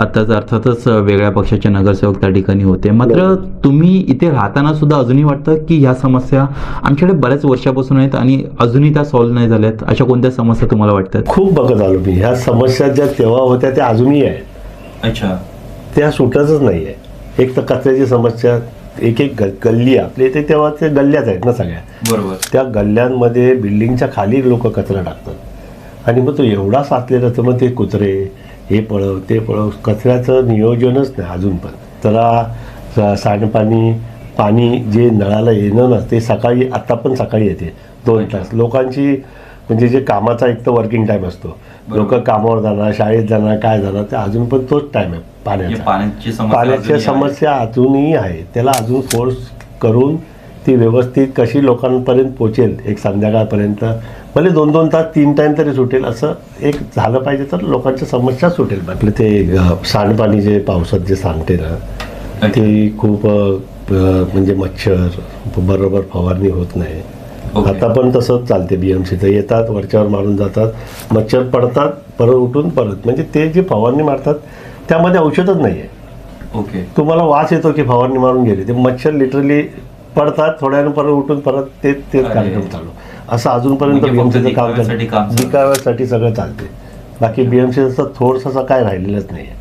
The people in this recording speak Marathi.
आता तर अर्थातच वेगळ्या पक्षाचे नगरसेवक त्या ठिकाणी होते. मात्र तुम्ही इथे राहताना सुद्धा अजूनही वाटतं की ह्या समस्या आमच्याकडे बऱ्याच वर्षापासून आहेत आणि अजूनही त्या सॉल्व्ह नाही झाल्यात? अशा कोणत्या समस्या तुम्हाला वाटतात? खूप बघत आलो मी. ह्या समस्या ज्या तेव्हा होत्या त्या अजूनही आहेत. अच्छा. त्या सुटतच नाही आहे एक तर कचऱ्याची समस्या एक एक गल्ली आपल्या इथे तेव्हा ते गल्ल्याच आहेत ना सगळ्या. बरोबर. त्या गल्ल्यांमध्ये बिल्डिंगच्या खाली लोक कचरा टाकतात. आणि मग तो एवढा साचलेला तर मग ते कुत्रे हे पळव ते पळव कचऱ्याचं नियोजनच नाही अजून पण. त्याला सांडपाणी पाणी जे नळाला येणं ना ते सकाळी आत्ता पण सकाळी येते. दोन तास. लोकांची म्हणजे जे कामाचा एक तर वर्किंग टाईम असतो. लोक कामावर जाणार शाळेत जाणार काय जाणार ते अजून पण तोच टाईम आहे पाण्याचा. पाण्याची पाण्याच्या समस्या अजूनही आहे. त्याला अजून फोर्स करून ती व्यवस्थित कशी लोकांपर्यंत पोचेल एक संध्याकाळपर्यंत भले दोन दोन तास तीन टाइम तरी सुटेल. असं एक झालं पाहिजे तर लोकांच्या समस्या सुटेल. आपलं ते सांडपाणी जे पावसात जे सांगते ना ते खूप म्हणजे मच्छर बरोबर फवारणी होत नाही. ओके. आता पण तसंच चालते. बीएमसीचं येतात वरच्यावर मारून जातात. मच्छर पडतात परत उठून परत. म्हणजे ते जे फवारणी मारतात त्यामध्ये औषधच नाही आहे ओके तुम्हाला वास येतो की फवारणी मारून गेले ते मच्छर लिटरली पडतात थोड्यानं परत उठून परत ते तेच. कार्यक्रम चालू. असं अजूनपर्यंत म्हणजे फक्त बीएमसीचं काम दिखाव्यासाठी काम चालू. दिखाव्यासाठी सगळं चालते बाकी बीएमसीचं थोडंसं काय राहिलेलंच नाही आहे